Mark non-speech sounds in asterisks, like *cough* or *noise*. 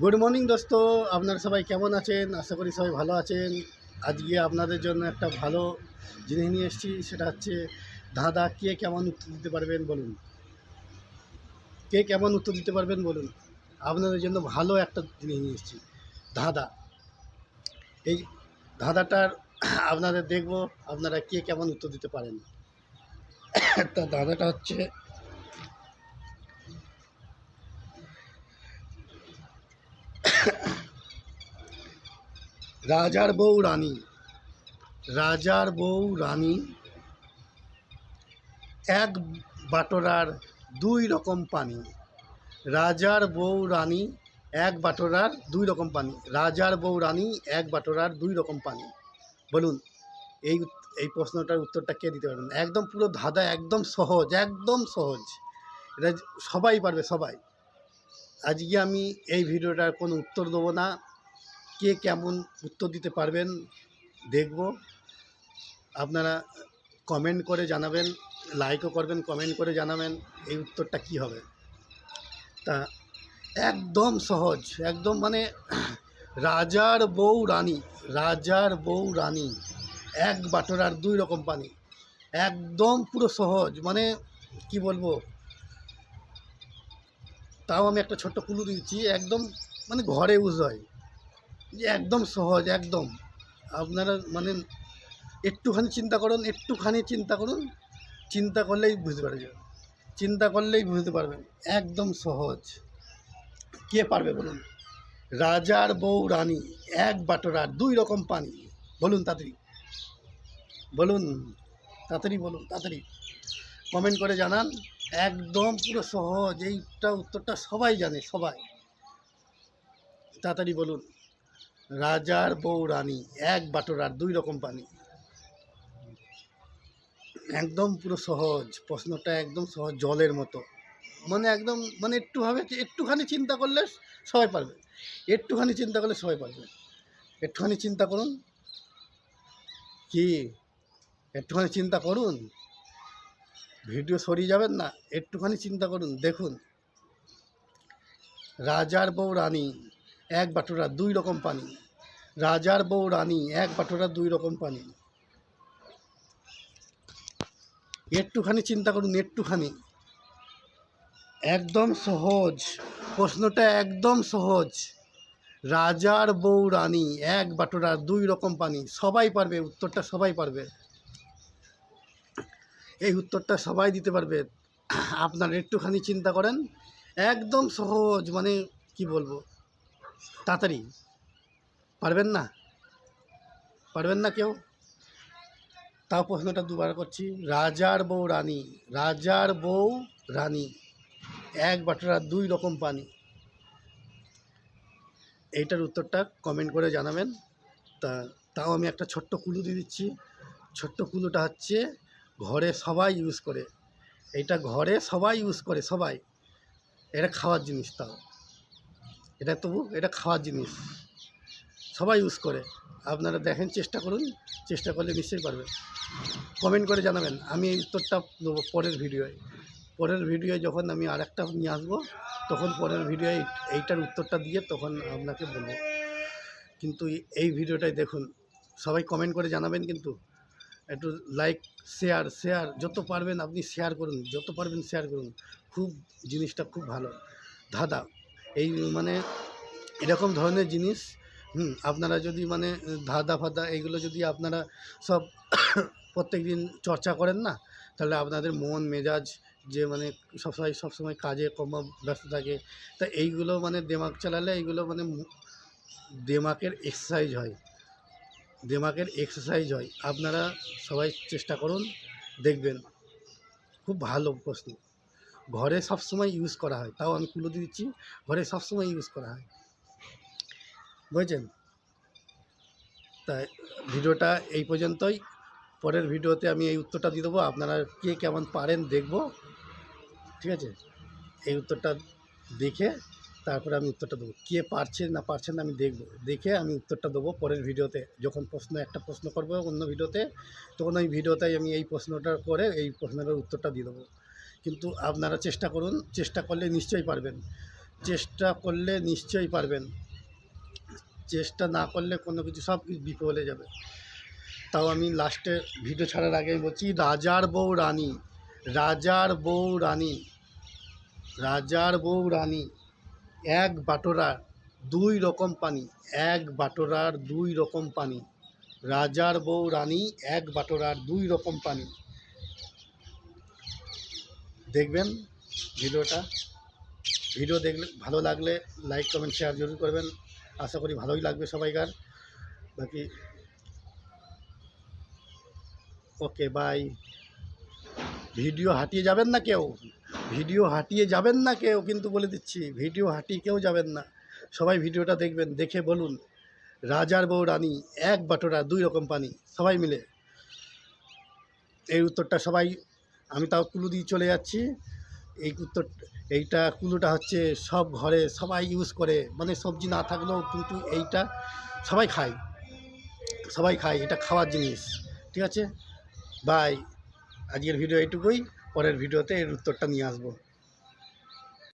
Good morning দোস্ত। আপনারা সবাই কেমন আছেন? আশা করি সবাই ভালো আছেন। আজকে আপনাদের জন্য একটা ভালো জিনিস নিয়ে এসেছি, সেটা হচ্ছে ধাঁধা কে কেমন উত্তর দিতে পারবেন বলুন। কে কেমন উত্তর দিতে পারবেন বলুন। আপনাদের জন্য ভালো একটা জিনিস নিয়ে এসেছি, ধাঁধা। এই ধাঁধাটার আপনাদের দেখব আপনারা কে কেমন উত্তর দিতে পারেন। *coughs* তা ধাঁধাটা হচ্ছে রাজার বউ রানী। রাজার বউ রানী এক বাটরার দুই রকম পানি। রাজার বউ রানী এক বাটরার দুই রকম পানি। রাজার বউ রানী এক বাটরার দুই রকম পানি। বলুন, এই এই প্রশ্নটার উত্তরটা কে দিতে পারবেন? একদম পুরো ধাঁধা, একদম সহজ একদম সহজ। এটা সবাই পারবে, সবাই। আজকে আমি এই ভিডিওটার কোনো উত্তর দেবো না। কে কেমন উত্তর দিতে পারবেন, দেখব। আপনারা কমেন্ট করে জানাবেন লাইকও করবেন কমেন্ট করে জানাবেন এই উত্তরটা কি হবে। তা একদম সহজ, একদম মানে রাজার বউ রানী, রাজার বউ রানী, এক বাটোরার দুই রকম পানি, একদম পুরো সহজ মানে কি বলব? তাও আমি একটা ছোট্ট কুলু দিচ্ছি, একদম মানে ঘরে ইউজ হয়। যে একদম সহজ, একদম। আপনারা মানে একটুখানি চিন্তা করুন, একটুখানি চিন্তা করুন, চিন্তা করলেই বুঝতে পারবেন চিন্তা করলেই বুঝতে পারবেন, একদম সহজ। কে পারবে বলুন? রাজার বউ, রানী, এক বাটোরার দুই রকম পানি। বলুন তাড়াতাড়ি। বলুন তাড়াতাড়ি বলুন, তাড়াতাড়ি। কমেন্ট করে জানান। একদম পুরো সহজ, এইটা উত্তরটা সবাই জানে, সবাই। তাড়াতাড়ি বলুন। রাজার বউ রানী, এক বাটোরার দুই রকম পানি। একদম পুরো সহজ, প্রশ্নটা একদম সহজ জলের মতো। মানে একদম মানে একটুভাবে একটুখানি চিন্তা করলে সবাই পারবে। একটুখানি চিন্তা করলে সবাই পারবে। একটুখানি চিন্তা করুন। কি? একটুখানি চিন্তা করুন? ভিডিও সরিয়ে যাবেন না? একটুখানি চিন্তা করুন, দেখুন। রাজার বউ রানী, এক বাটোরা দুই রকম পানি। রাজার বউ রানী, এক বাটোরা দুই রকম পানি। একটুখানি চিন্তা করুন, একটুখানি। একদম সহজ। প্রশ্নটা একদম সহজ। রাজার বউ রানী, এক বাটোরার দুই রকম পানি। সবাই পারবে, উত্তরটা সবাই পারবে। এই উত্তরটা সবাই দিতে পারবে। আপনার একটুখানি চিন্তা করেন। একদম সহজ মানে কি বলব? তাড়াতাড়ি। পারবেন না? পারবেন না কেউ? তাও প্রশ্নটা দুবার করছি। রাজার বউ রানী, রাজার বউ রানী, এক বাটোরা দুই রকম পানি। এইটার উত্তরটা কমেন্ট করে জানাবেন। তা, তাও আমি একটা ছোট্ট কুলু দিয়ে দিচ্ছি। ছোট্ট কুলুটা হচ্ছে ঘরে সবাই ইউজ করে। এটা ঘরে সবাই ইউজ করে, সবাই। এটা খাওয়ার জিনিস তাও। এটা তবু এটা খাওয়ার জিনিস। সবাই ইউজ করে। আপনারা দেখেন, চেষ্টা করুন, চেষ্টা করলে নিশ্চয়ই পারবেন। কমেন্ট করে জানাবেন, আমি এই উত্তরটা দেবো পরের ভিডিওয় পরের ভিডিওয় যখন আমি আরেকটা নিয়ে আসব, তখন পরের ভিডিওয় এইটার উত্তরটা দিয়ে তখন আপনাকে বলব। কিন্তু এই- ভিডিওটাই দেখুন, সবাই কমেন্ট করে জানাবেন কিন্তু। একটু লাইক শেয়ার শেয়ার যত পারবেন আপনি শেয়ার করুন, যত পারবেন শেয়ার করুন। খুব জিনিসটা খুব ভালো। ধাঁধা। এই মানে এরকম ধরনের জিনিস হুম, আপনারা যদি মানে ধাঁধা ফাদা এইগুলো যদি আপনারা সব *coughs* প্রত্যেক দিন চর্চা করেন না, তাহলে আপনাদের মন, মেজাজ যে মানে সবসময় সবসময় কাজে কম ব্যস্ত থাকে, তা এইগুলো মানে দেমাগ চালালে এইগুলো মানে দেমাকের এক্সারসাইজ হয়। দেমাগের এক্সারসাইজ হয়। আপনারা সবাই চেষ্টা করুন, দেখবেন। খুব ভালো প্রশ্ন। ঘরে সবসময় ইউজ করা হয়। তাও আমি দিয়ে দিচ্ছি, ঘরে সবসময় ইউজ করা হয়। বুঝেছেন? তাই ভিডিওটা এই পর্যন্তই। পরের ভিডিওতে আমি এই উত্তরটা দিয়ে দেবো। আপনারা কে কেমন পারেন দেখব। ঠিক আছে? এই উত্তরটা দেখে তারপরে আমি উত্তরটা দেবো। কে পারছে না পারছে না আমি দেখব। দেখে আমি উত্তরটা দেবো পরের ভিডিওতে। যখন প্রশ্ন, একটা প্রশ্ন করব অন্য ভিডিওতে, তখন ওই ভিডিওতে আমি এই প্রশ্নটা করে এই প্রশ্নটার উত্তরটা দিয়ে দেবো। কিন্তু আপনারা চেষ্টা করুন, চেষ্টা করলে নিশ্চয়ই পারবেন। চেষ্টা করলে নিশ্চয়ই পারবেন। চেষ্টা না করলে কোনো কিছু, সব কিছু বিফলে যাবে। তাও আমি লাস্টে ভিডিও ছাড়ার আগে বলছি, রাজার বউ রানী, রাজার বউ রানী, রাজার বউ রানী, এক বাটোরার দুই রকম পানি, এক বাটোরার দুই রকম পানি, রাজার বউ রানী, এক বাটোরার দুই রকম পানি। দেখবেন ভিডিওটা ভিডিও দেখলে, ভালো লাগলে লাইক কমেন্ট শেয়ার জরুর করবেন। আশা করি ভালোই লাগবে সবাইকার। বাকি ওকে, বাই। ভিডিও হাঁটিয়ে যাবেন না কেউ? ভিডিও হাঁটিয়ে যাবেন না কেউ? কিন্তু বলে দিচ্ছি, ভিডিও হাঁটিয়ে কেউ যাবেন না। সবাই ভিডিওটা দেখবেন, দেখে বলুন। রাজার বউ রানী, এক বাটোরা, দুই রকম পানি, সবাই মিলে। এই উত্তরটা সবাই, আমি তাও কুলু দিয়ে চলে যাচ্ছি। এই উত্তর এইটা কুলোটা হচ্ছে সব ঘরে সবাই ইউজ করে। মানে সবজি না থাকলেও কিন্তু এইটা সবাই খায়। সবাই খায়, এটা খাওয়ার জিনিস। ঠিক আছে? বাই আজকের ভিডিও এইটুকুই। পরের ভিডিওতে এর উত্তরটা নিয়ে আসব।